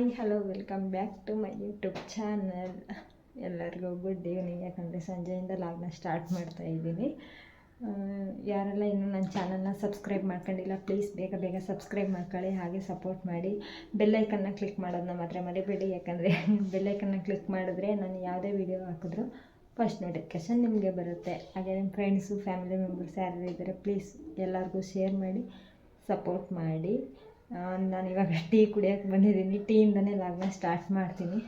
Hi hello welcome back to my YouTube channel ಎಲ್ಲರಿಗೂ good evening ಯಾಕಂದರೆ ಸಂಜೆಯಿಂದ ಲಾಗ್ನ start ಮಾಡ್ತಾ ಇದ್ದೀನಿ. ಯಾರೆಲ್ಲ ಇನ್ನೂ ನನ್ನ ಚಾನಲ್ನ ಸಬ್ಸ್ಕ್ರೈಬ್ ಮಾಡ್ಕೊಂಡಿಲ್ಲ ಪ್ಲೀಸ್ ಬೇಗ ಬೇಗ ಸಬ್ಸ್ಕ್ರೈಬ್ ಮಾಡ್ಕೊಳ್ಳಿ, ಹಾಗೆ ಸಪೋರ್ಟ್ ಮಾಡಿ. ಬೆಲ್ಲೈಕನ್ನ ಕ್ಲಿಕ್ ಮಾಡೋದನ್ನ ಮಾತ್ರ ಮರಿಬೇಡಿ. ಯಾಕಂದರೆ ಬೆಲ್ಲೈಕನ್ನ ಕ್ಲಿಕ್ ಮಾಡಿದ್ರೆ ನಾನು ಯಾವುದೇ ವಿಡಿಯೋ ಹಾಕಿದ್ರು ಫಸ್ಟ್ ನೋಟಿಫಿಕೇಶನ್ ನಿಮಗೆ ಬರುತ್ತೆ. ಹಾಗೆ ನಿಮ್ಮ ಫ್ರೆಂಡ್ಸು ಫ್ಯಾಮಿಲಿ ಮೆಂಬರ್ಸ್ ಯಾರು ಇದ್ದಾರೆ ಪ್ಲೀಸ್ ಎಲ್ಲರಿಗೂ ಶೇರ್ ಮಾಡಿ ಸಪೋರ್ಟ್ ಮಾಡಿ. ನಾನು ಇವಾಗ ಟೀ ಕುಡಿಯೋಕ್ಕೆ ಬಂದಿದ್ದೀನಿ. ಟೀಯಿಂದನೇ ಲಾಗ್ನ ಸ್ಟಾರ್ಟ್ ಮಾಡ್ತೀನಿ.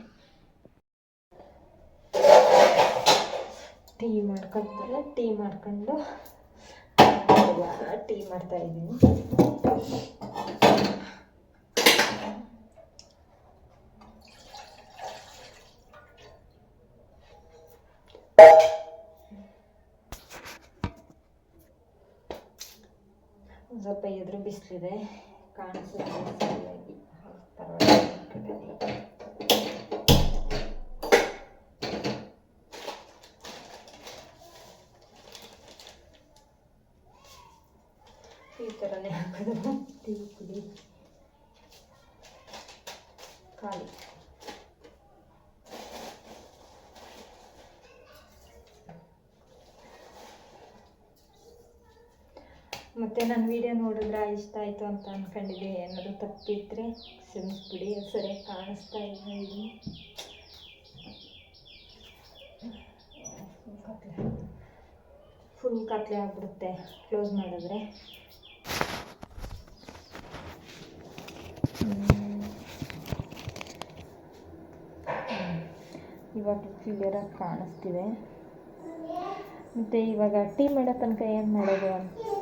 ಟೀ ಮಾಡ್ಕೊತಾರೆ ಟೀ ಮಾಡ್ಕೊಂಡು ಟೀ ಮಾಡ್ತಾಯಿದ್ದೀನಿ ಸ್ವಲ್ಪ ಎದುರು ಬಿಸಿಲಿದೆ ಕಾಣಿಸುತ್ತೆ ಸರಿಯಾಗಿ ಪರವಾಗಿಲ್ಲ ಈ ಥರನೇ ಹಾಕೋದು ಟೀ ಕುಡಿ ಖಾಲಿ ಮತ್ತು ನನ್ನ ವಿಡಿಯೋ ನೋಡಿದ್ರೆ ಇಷ್ಟ ಆಯಿತು ಅಂತ ಅಂದ್ಕೊಂಡಿದ್ದೆ ಏನಾದರೂ ತಪ್ಪಿದ್ರೆ ಕ್ಷಮಿಸ್ಬಿಡಿ ಸರಿಯಾಗಿ ಕಾಣಿಸ್ತಾ ಇಲ್ಲ ಇಲ್ಲಿ ಫುಲ್ ಕತ್ಲೆ. ಆಗ್ಬಿಡುತ್ತೆ ಕ್ಲೋಸ್ ಮಾಡಿದ್ರೆ. ಇವಾಗ ಕ್ಲಿಯರಾಗಿ ಕಾಣಿಸ್ತಿದೆ. ಮತ್ತು ಇವಾಗ ಟೀ ಮಾಡೋ ತನಕ ಏನು ಮಾಡೋದು ಅಂತ?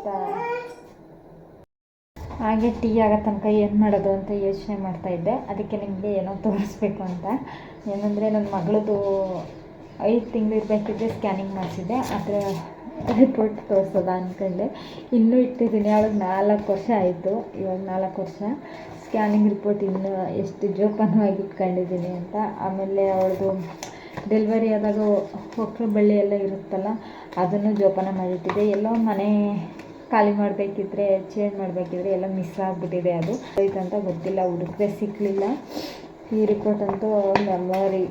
ಹಾಗೆ ಟೀ ಆಗೋ ತನಕ ಏನು ಮಾಡೋದು ಅಂತ ಯೋಚನೆ ಮಾಡ್ತಾ ಇದ್ದೆ. ಅದಕ್ಕೆ ನಿಮಗೆ ಏನೋ ತೋರಿಸ್ಬೇಕು ಅಂತ. ಏನಂದರೆ ನನ್ನ ಮಗಳದು ಐದು ತಿಂಗಳು ಇರಬೇಕಿದ್ದೆ ಸ್ಕ್ಯಾನಿಂಗ್ ಮಾಡಿಸಿದ್ದೆ. ಅದರ ರಿಪೋರ್ಟ್ ತೋರಿಸೋದ ಅಂದ್ಕೊಂಡೆ ಇನ್ನೂ ಇಟ್ಟಿದ್ದೀನಿ. ಅವಳಿಗೆ ನಾಲ್ಕು ವರ್ಷ ಆಯಿತು. ಇವಾಗ ನಾಲ್ಕು ವರ್ಷ. ಸ್ಕ್ಯಾನಿಂಗ್ ರಿಪೋರ್ಟ್ ಇನ್ನೂ ಎಷ್ಟು ಜೋಪಾನವಾಗಿ ಇಟ್ಕೊಂಡಿದ್ದೀನಿ ಅಂತ. ಆಮೇಲೆ ಅವಳದು ಡೆಲಿವರಿ ಆದಾಗ ಹೊಕ್ಕಳು ಬಳ್ಳಿ ಎಲ್ಲ ಇರುತ್ತಲ್ಲ, ಅದನ್ನು ಜೋಪಾನ ಮಾಡಿಟ್ಟಿದ್ದೆ. ಎಲ್ಲೋ ಮನೆ ಖಾಲಿ ಮಾಡಬೇಕಿದ್ರೆ, ಚೇಂಜ್ ಮಾಡಬೇಕಿದ್ರೆ ಎಲ್ಲ ಮಿಸ್ ಆಗಿಬಿಟ್ಟಿದೆ ಅದು. ಅಂತ ಗೊತ್ತಿಲ್ಲ ಹುಡುಕ್ರೆ ಸಿಕ್ಕಲಿಲ್ಲ ಈ ರಿಪೋರ್ಟ್ ಅಂತೂ ಮೆಮೊರಿ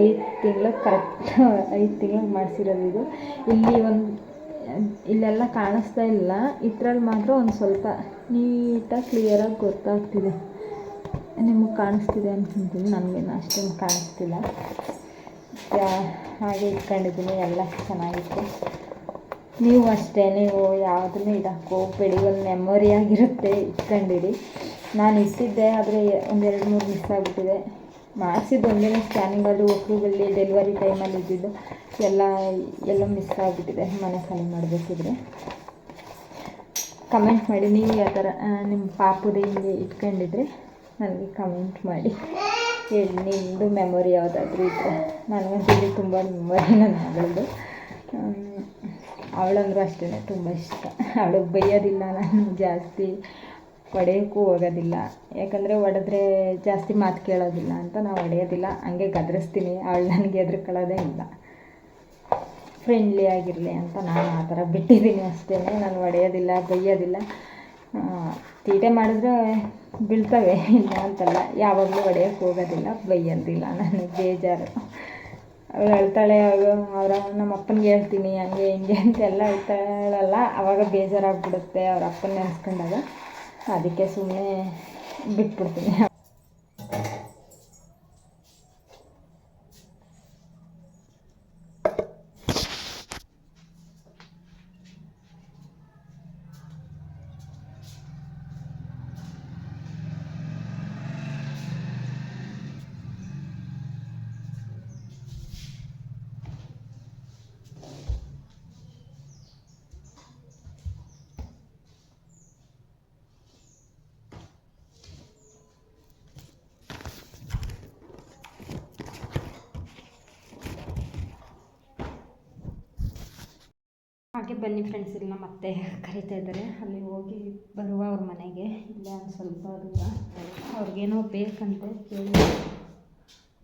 ಐದು ತಿಂಗಳು ಕರೆಕ್ಟ್ ಐದು ತಿಂಗಳು ಮಾಡಿಸಿರೋದು ಇದು. ಇಲ್ಲಿ ಒಂದು, ಇಲ್ಲೆಲ್ಲ ಕಾಣಿಸ್ತಾ ಇಲ್ಲ. ಇದ್ರಲ್ಲಿ ಮಾತ್ರ ಒಂದು ಸ್ವಲ್ಪ ನೀಟಾಗಿ ಕ್ಲಿಯರಾಗಿ ಗೊತ್ತಾಗ್ತಿದೆ. ನಿಮಗೆ ಕಾಣಿಸ್ತಿದೆ ಅನ್ಕೊಂತೀನಿ ನನಗೇನು ಅಷ್ಟೊಂದು ಕಾಣಿಸ್ತಿಲ್ಲ. ಹಾಗೆ ಇಟ್ಕೊಂಡಿದ್ದೀನಿ. ಎಲ್ಲ ಚೆನ್ನಾಗಿತ್ತು. ನೀವು ಅಷ್ಟೇ, ನೀವು ಯಾವುದನ್ನು ಇದಕ್ಕೆ ಹೋಗ್ಬೇಡಿ ಒಂದು ಮೆಮೊರಿ ಆಗಿರುತ್ತೆ ಇಟ್ಕೊಂಡಿರಿ ನಾನು ಇಟ್ಟಿದ್ದೆ, ಆದರೆ ಒಂದೆರಡು ಮೂರು ಮಿಸ್ ಆಗಿಬಿಟ್ಟಿದೆ. ಮಾಡಿಸಿದ್ದು ಒಂದೇ ಸ್ಕ್ಯಾನಿಂಗಲ್ಲಿ ಒಕ್ಕಲುಗಳಲ್ಲಿ ಡೆಲಿವರಿ ಟೈಮಲ್ಲಿ ಇದ್ದಿದ್ದು, ಎಲ್ಲ ಎಲ್ಲ ಮಿಸ್ ಆಗಿಬಿಟ್ಟಿದೆ. ಮನೆ ಖಾಲಿ ಮಾಡಬೇಕಿದ್ರೆ. ಕಮೆಂಟ್ ಮಾಡಿ, ನೀವು ಯಾವ ಥರ ನಿಮ್ಮ ಪಾಪುದ ಹಿಂಗೆ ಇಟ್ಕೊಂಡಿದ್ರೆ ನನಗೆ ಕಮೆಂಟ್ ಮಾಡಿ. ಹೇಳಿ ನಿಮ್ಮದು ಮೆಮೊರಿ ಯಾವುದಾದ್ರೂ ಇದ್ದರೆ ನನಗಂತೂ ತುಂಬ ಮೆಮೊರಿ ನನ್ನ ಮಗಳದು ಅವಳಂದ್ರೂ ಅಷ್ಟೇ ತುಂಬ ಇಷ್ಟ. ಅವಳಿಗೆ ಬೈಯೋದಿಲ್ಲ ನಾನು ಜಾಸ್ತಿ ಹೊಡೆಯೋಕ್ಕೂ ಹೋಗೋದಿಲ್ಲ. ಯಾಕಂದರೆ ಹೊಡೆದ್ರೆ ಜಾಸ್ತಿ ಮಾತು ಕೇಳೋದಿಲ್ಲ ಅಂತ ನಾವು ಹೊಡೆಯೋದಿಲ್ಲ ಹಂಗೆ ಗದರಿಸ್ತೀನಿ. ಅವಳು ನನಗೆ ಹೆದರ್ಕೊಳ್ಳೋದೇ ಇಲ್ಲ. ಫ್ರೆಂಡ್ಲಿ ಆಗಿರಲಿ ಅಂತ ನಾನು ಆ ಥರ ಬಿಟ್ಟಿದ್ದೀನಿ ಅಷ್ಟೇ ನಾನು ಹೊಡೆಯೋದಿಲ್ಲ ಬೈಯೋದಿಲ್ಲ. ಆ, ತೀಟೆ ಮಾಡಿದ್ರೆ ಬೀಳ್ತವೆ ಇಲ್ಲ ಅಂತಲ್ಲ. ಯಾವಾಗಲೂ ಹೊಡೆಯೋಕ್ಕೆ ಹೋಗೋದಿಲ್ಲ ಬೈಯೋದಿಲ್ಲ. ನನಗೆ ಬೇಜಾರು. ಅವಳು ಅಳ್ತಾಳೆ ಅವರ ನಮ್ಮ ಅಪ್ಪನಿಗೆ ಹೇಳ್ತೀನಿ, ಹಂಗೆ, ಹಿಂಗೆ ಅಂತೆಲ್ಲ ಅಳ್ತಾಳಲ್ಲ ಆವಾಗ ಬೇಜಾರಾಗ್ಬಿಡುತ್ತೆ ಅವ್ರ ಅಪ್ಪನ ನೆನೆಸ್ಕೊಂಡಾಗ. ಅದಕ್ಕೆ ಸುಮ್ಮನೆ ಬಿಟ್ಬಿಡ್ತೀನಿ. ಹಾಗೆ ಬನ್ನಿ ಫ್ರೆಂಡ್ಸ್ ಇಲ್ಲ ಮತ್ತೆ ಕರಿತಾ ಇದ್ದಾರೆ. ಅಲ್ಲಿ ಹೋಗಿ ಬರುವ ಅವ್ರ ಮನೆಗೆ. ಇಲ್ಲ ಸ್ವಲ್ಪ ದೂರ. ಅವ್ರಿಗೇನೋ ಬೇಕಂತೆ ಕೇಳಿ.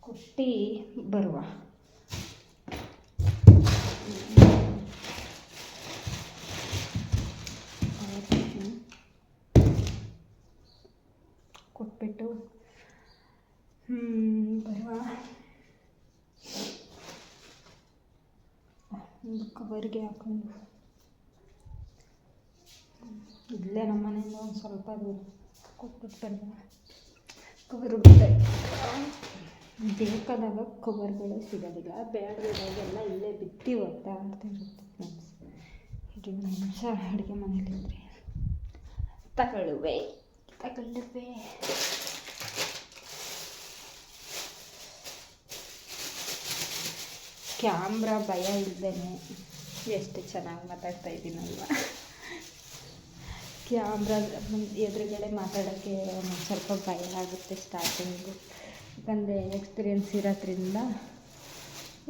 ಕೊಟ್ಟು ಬರುವ. ಕೊಟ್ಬಿಟ್ಟು ಬರುವ. ಒಂದು ಕವರ್ಗೆ ಹಾಕೊಂಡು. ಇಲ್ಲೇ ನಮ್ಮ ಮನೆಯಿಂದ ಒಂದು ಸ್ವಲ್ಪ ದೂರ ಕೊಟ್ಬಿಟ್ಟು ಬಂದ ಕೊಬ್ಬರಿ ಬಿಟ್ಟೆ ಬೇಕಾದಾಗ ಕವರ್ಗಳು ಸಿಗೋದಿಲ್ಲ. ಬೇಡದಾಗೆಲ್ಲ ಇಲ್ಲೇ ಬಿತ್ತಿ ಹೋಗ್ತಾ ಇರುತ್ತೆ ಫ್ರೆಂಡ್ಸ್ ಇದು ನಿಮಿಷ ಅಡುಗೆ ಮನೇಲಿದ್ದರೆ ತಗೊಳ್ಳುವೆ. ತಗೊಳ್ಳುವೆ. ಕ್ಯಾಮ್ರಾ ಭಯ ಇಲ್ಲದೇನೆ ಎಷ್ಟು ಚೆನ್ನಾಗಿ ಮಾತಾಡ್ತಾ ಇದ್ದೀನಲ್ವ ಕ್ಯಾಮ್ರಾ ಎದುರುಗಡೆ ಮಾತಾಡೋಕ್ಕೆ ಸ್ವಲ್ಪ ಭಯ ಆಗುತ್ತೆ ಸ್ಟಾರ್ಟಿಂಗು ಯಾಕಂದರೆ ಎಕ್ಸ್ಪೀರಿಯೆನ್ಸ್ ಇರೋದ್ರಿಂದ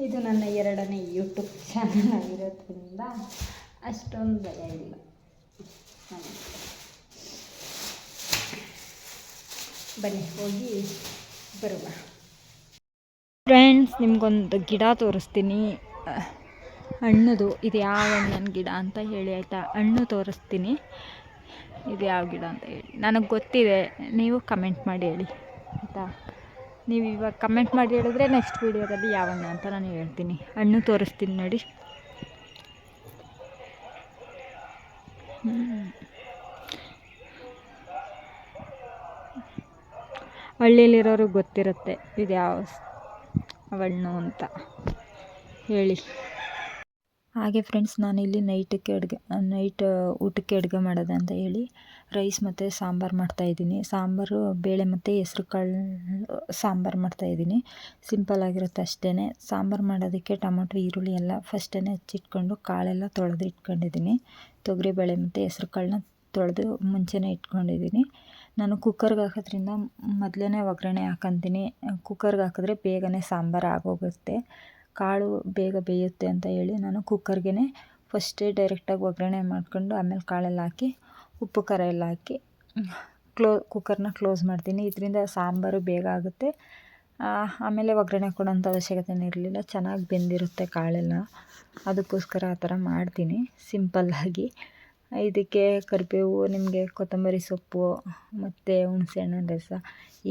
ಇದು ನನ್ನ ಎರಡನೇ ಯೂಟ್ಯೂಬ್ ಚಾನಲ್ ಆಗಿರೋದ್ರಿಂದ ಅಷ್ಟೊಂದು ಭಯ ಇಲ್ಲ. ಬನ್ನಿ, ಹೋಗಿ ಬರುವ. ಫ್ರೆಂಡ್ಸ್ ನಿಮಗೊಂದು ಗಿಡ ತೋರಿಸ್ತೀನಿ. ಹಣ್ಣುದು, ಇದು ಯಾವ ಹಣ್ಣಿನ ಗಿಡ ಅಂತ ಹೇಳಿ ಆಯಿತಾ? ಹಣ್ಣು ತೋರಿಸ್ತೀನಿ. ಇದು ಯಾವ ಗಿಡ ಅಂತ ಹೇಳಿ. ನನಗೆ ಗೊತ್ತಿದೆ. ನೀವು ಕಮೆಂಟ್ ಮಾಡಿ ಹೇಳಿ. ಆಯಿತಾ? ನೀವು ಇವಾಗ ಕಮೆಂಟ್ ಮಾಡಿ ಹೇಳಿದ್ರೆ ನೆಕ್ಸ್ಟ್ ವೀಡಿಯೋದಲ್ಲಿ ಯಾವ ಹಣ್ಣು ಅಂತ ನಾನು ಹೇಳ್ತೀನಿ. ಹಣ್ಣು ತೋರಿಸ್ತೀನಿ ನೋಡಿ. ಹಳ್ಳಿಯಲ್ಲಿರೋರಿಗೆ ಗೊತ್ತಿರುತ್ತೆ ಇದು ಯಾವ ಹಣ್ಣು ಅಂತ. ಹೇಳಿ. ಹಾಗೆ ಫ್ರೆಂಡ್ಸ್ ನಾನಿಲ್ಲಿ ನೈಟಕ್ಕೆ ಅಡುಗೆ ನೈಟ್ ಊಟಕ್ಕೆ ಅಡುಗೆ ಮಾಡೋದು ಅಂತ ಹೇಳಿ ರೈಸ್ ಮತ್ತು ಸಾಂಬಾರು ಮಾಡ್ತಾಯಿದ್ದೀನಿ ಸಾಂಬಾರು, ಬೇಳೆ ಮತ್ತು ಹೆಸ್ರು ಕಾಳು, ಸಾಂಬಾರು ಮಾಡ್ತಾಯಿದ್ದೀನಿ ಸಿಂಪಲ್ಲಾಗಿರುತ್ತೆ ಅಷ್ಟೇ ಸಾಂಬಾರು ಮಾಡೋದಕ್ಕೆ ಟೊಮೊಟೊ, ಈರುಳ್ಳಿ ಎಲ್ಲ ಫಸ್ಟೇ ಹಚ್ಚಿಟ್ಕೊಂಡು ಕಾಳೆಲ್ಲ ತೊಳೆದು ಇಟ್ಕೊಂಡಿದ್ದೀನಿ. ತೊಗರಿಬೇಳೆ ಮತ್ತು ಹೆಸ್ರು ಕಾಳನ್ನ ತೊಳೆದು ಮುಂಚೆನೇ ಇಟ್ಕೊಂಡಿದ್ದೀನಿ. ನಾನು ಕುಕ್ಕರ್ಗೆ ಹಾಕೋದ್ರಿಂದ ಮೊದಲೇ ಒಗ್ಗರಣೆ ಹಾಕೊತೀನಿ. ಕುಕ್ಕರ್ಗೆ ಹಾಕಿದ್ರೆ ಬೇಗನೆ ಸಾಂಬಾರು ಆಗೋಗುತ್ತೆ. ಕಾಳು ಬೇಗ ಬೇಯುತ್ತೆ ಅಂತ ಹೇಳಿ ನಾನು ಕುಕ್ಕರ್ಗೆ ಫಸ್ಟೇ ಡೈರೆಕ್ಟಾಗಿ ಒಗ್ಗರಣೆ ಮಾಡಿಕೊಂಡು ಆಮೇಲೆ ಕಾಳೆಲ್ಲ ಹಾಕಿ, ಉಪ್ಪು ಖಾರ ಎಲ್ಲ ಹಾಕಿ ಕ್ಲೋ ಕುಕ್ಕರ್ನ ಕ್ಲೋಸ್ ಮಾಡ್ತೀನಿ. ಇದರಿಂದ ಸಾಂಬಾರು ಬೇಗ ಆಗುತ್ತೆ. ಆಮೇಲೆ ಒಗ್ಗರಣೆ ಕೊಡೋಂಥ ಅವಶ್ಯಕತೆನೇ ಇರಲಿಲ್ಲ. ಚೆನ್ನಾಗಿ ಬೆಂದಿರುತ್ತೆ ಕಾಳೆಲ್ಲ. ಅದಕ್ಕೋಸ್ಕರ ಆ ಥರ ಮಾಡ್ತೀನಿ. ಸಿಂಪಲ್ಲಾಗಿ ಇದಕ್ಕೆ ಕರಿಬೇವು, ನಿಮಗೆ ಕೊತ್ತಂಬರಿ ಸೊಪ್ಪು, ಮತ್ತು ಹುಣಸೆ ಹಣ್ಣಿನ ರಸ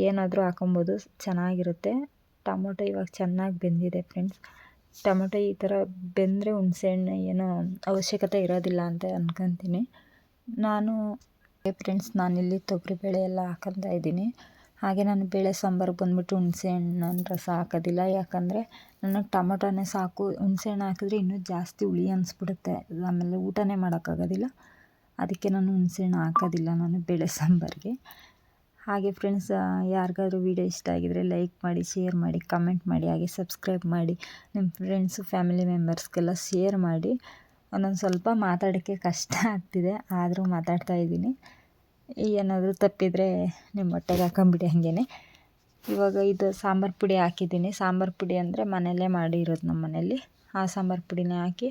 ಏನಾದರೂ ಹಾಕೊಬೋದು. ಚೆನ್ನಾಗಿರುತ್ತೆ. ಟೊಮೊಟೊ ಇವಾಗ ಚೆನ್ನಾಗಿ ಬೆಂದಿದೆ ಫ್ರೆಂಡ್ಸ್. ಟೊಮೊಟೊ ಈ ಥರ ಬೆಂದರೆ ಹುಣಸೆಹಣ್ಣು ಏನೋ ಅವಶ್ಯಕತೆ ಇರೋದಿಲ್ಲ ಅಂತ ಅನ್ಕೊತೀನಿ. ನಾನು ಫ್ರೆಂಡ್ಸ್, ನಾನಿಲ್ಲಿ ತೊಗರಿಬೇಳೆ ಎಲ್ಲ ಹಾಕೊತಾ ಇದ್ದೀನಿ. ಹಾಗೆ ನಾನು ಬೇಳೆ ಸಾಂಬಾರು ಬಂದ್ಬಿಟ್ಟು ಹುಣಸೆಹಣ್ಣನ ರಸ ಹಾಕೋದಿಲ್ಲ ಯಾಕಂದರೆ ನನಗೆ ಟೊಮೊಟೊನೇ ಸಾಕು. ಹುಣಸೆಹಣ್ಣು ಹಾಕಿದ್ರೆ ಇನ್ನೂ ಜಾಸ್ತಿ ಹುಳಿ ಅನಿಸ್ಬಿಡುತ್ತೆ. ಆಮೇಲೆ ಊಟನೇ ಮಾಡೋಕ್ಕಾಗೋದಿಲ್ಲ. ಅದಕ್ಕೆ ನಾನು ಹುಣಸೆಹಣ್ಣು ಹಾಕೋದಿಲ್ಲ ನಾನು ಬೇಳೆ ಸಾಂಬಾರಿಗೆ. ಹಾಗೆ ಫ್ರೆಂಡ್ಸ್ ಯಾರಿಗಾದ್ರೂ ವೀಡಿಯೋ ಇಷ್ಟ ಆಗಿದ್ದರೆ ಲೈಕ್ ಮಾಡಿ ಶೇರ್ ಮಾಡಿ ಕಮೆಂಟ್ ಮಾಡಿ, ಹಾಗೆ ಸಬ್ಸ್ಕ್ರೈಬ್ ಮಾಡಿ ನಿಮ್ಮ ಫ್ರೆಂಡ್ಸು ಫ್ಯಾಮಿಲಿ ಮೆಂಬರ್ಸ್ಗೆಲ್ಲ ಶೇರ್ ಮಾಡಿ. ಒಂದೊಂದು ಸ್ವಲ್ಪ ಮಾತಾಡೋಕ್ಕೆ ಕಷ್ಟ ಆಗ್ತಿದೆ, ಆದರೂ ಮಾತಾಡ್ತಾ ಇದ್ದೀನಿ. ಏನಾದರೂ ತಪ್ಪಿದರೆ ನಿಮ್ಮ ಹೊಟ್ಟೆಗೆ ಹಾಕೊಂಬಿಡಿ ಹಾಗೇ ಇವಾಗ ಇದು ಸಾಂಬಾರು ಪುಡಿ ಹಾಕಿದ್ದೀನಿ. ಸಾಂಬಾರು ಪುಡಿ ಅಂದರೆ ಮನೆಯಲ್ಲೇ ಮಾಡಿರೋದು ನಮ್ಮ ಮನೆಯಲ್ಲಿ. ಆ ಸಾಂಬಾರು ಪುಡಿನೇ ಹಾಕಿ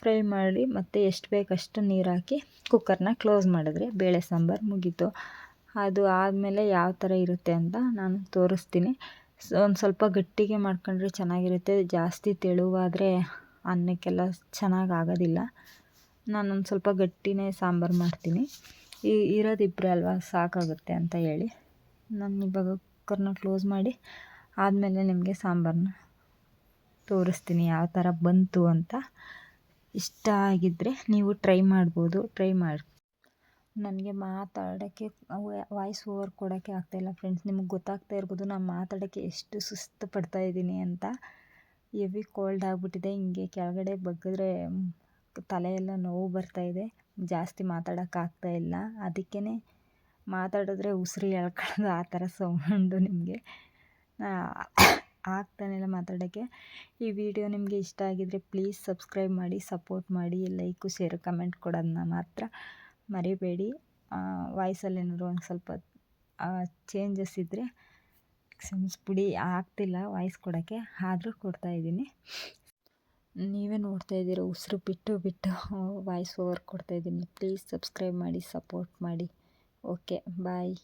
ಫ್ರೈ ಮಾಡಿ ಮತ್ತು ಎಷ್ಟು ಬೇಕಷ್ಟು ನೀರು ಹಾಕಿ ಕುಕ್ಕರ್ನ ಕ್ಲೋಸ್ ಮಾಡಿದ್ರೆ ಬೇಳೆ ಸಾಂಬಾರು ಮುಗೀತು. ಅದು ಆದಮೇಲೆ ಯಾವ ಥರ ಇರುತ್ತೆ ಅಂತ ನಾನು ತೋರಿಸ್ತೀನಿ. ಒಂದು ಸ್ವಲ್ಪ ಗಟ್ಟಿಗೆ ಮಾಡ್ಕೊಂಡ್ರೆ ಚೆನ್ನಾಗಿರುತ್ತೆ. ಜಾಸ್ತಿ ತೆಳುವಾದರೆ ಅನ್ನಕ್ಕೆಲ್ಲ ಚೆನ್ನಾಗಿ ಆಗೋದಿಲ್ಲ. ನಾನೊಂದು ಸ್ವಲ್ಪ ಗಟ್ಟಿನೇ ಸಾಂಬಾರು ಮಾಡ್ತೀನಿ. ಈ ಇರೋದು ಇಬ್ಬರೇ ಅಲ್ವಾ, ಸಾಕಾಗುತ್ತೆ ಅಂತ ಹೇಳಿ. ನಾನು ಇವಾಗ ಕುಕ್ಕರ್ನ ಕ್ಲೋಸ್ ಮಾಡಿ ಆದಮೇಲೆ ನಿಮಗೆ ಸಾಂಬಾರನ್ನ ತೋರಿಸ್ತೀನಿ ಯಾವ ಥರ ಬಂತು ಅಂತ. ಇಷ್ಟ ಆಗಿದ್ದರೆ ನೀವು ಟ್ರೈ ಮಾಡ್ಬೋದು. ಟ್ರೈ ಮಾಡಿ ನನಗೆ ಮಾತಾಡೋಕ್ಕೆ ವಾಯ್ಸ್ ಓವರ್ ಕೊಡೋಕ್ಕೆ ಆಗ್ತಾಯಿಲ್ಲ ಫ್ರೆಂಡ್ಸ್ ನಿಮಗೆ ಗೊತ್ತಾಗ್ತಾ ಇರ್ಬೋದು ನಾನು ಮಾತಾಡೋಕ್ಕೆ ಎಷ್ಟು ಸುಸ್ತು ಪಡ್ತಾ ಇದ್ದೀನಿ ಅಂತ. ಎವಿ ಕೋಲ್ಡ್ ಆಗಿಬಿಟ್ಟಿದೆ. ಹಿಂಗೆ ಕೆಳಗಡೆ ಬಗ್ಗಿದ್ರೆ ತಲೆಯೆಲ್ಲ ನೋವು ಬರ್ತಾಯಿದೆ ಜಾಸ್ತಿ ಮಾತಾಡೋಕ್ಕಾಗ್ತಾ ಇಲ್ಲ. ಅದಕ್ಕೇ ಮಾತಾಡಿದ್ರೆ ಉಸಿರು ಎಳ್ಕೊಳ್ಳೋದು ಆ ಥರ ಸೌಂಡು ನಿಮಗೆ. ಆಗ್ತಾನಿಲ್ಲ ಮಾತಾಡೋಕ್ಕೆ. ಈ ವಿಡಿಯೋ ನಿಮಗೆ ಇಷ್ಟ ಆಗಿದ್ದರೆ ಪ್ಲೀಸ್ ಸಬ್ಸ್ಕ್ರೈಬ್ ಮಾಡಿ ಸಪೋರ್ಟ್ ಮಾಡಿ ಲೈಕು ಶೇರು ಕಮೆಂಟ್ ಕೊಡೋದನ್ನ ಮಾತ್ರ ಮರಿಬೇಡಿ. ವಾಯ್ಸಲ್ಲಿ ಏನಾದರೂ ಒಂದು ಸ್ವಲ್ಪ ಚೇಂಜಸ್ ಇದ್ದರೆ ಕ್ಷಮಿಸ್ಬಿಡಿ ಆಗ್ತಿಲ್ಲ ವಾಯ್ಸ್ ಕೊಡೋಕ್ಕೆ, ಆದರೂ ಕೊಡ್ತಾಯಿದ್ದೀನಿ ನೀವೇ ನೋಡ್ತಾ ಇದ್ದೀರ, ಉಸಿರು ಬಿಟ್ಟು ಬಿಟ್ಟು ವಾಯ್ಸ್ ಓವರ್ ಕೊಡ್ತಾಯಿದ್ದೀನಿ ಪ್ಲೀಸ್ ಸಬ್ಸ್ಕ್ರೈಬ್ ಮಾಡಿ ಸಪೋರ್ಟ್ ಮಾಡಿ. Okay bye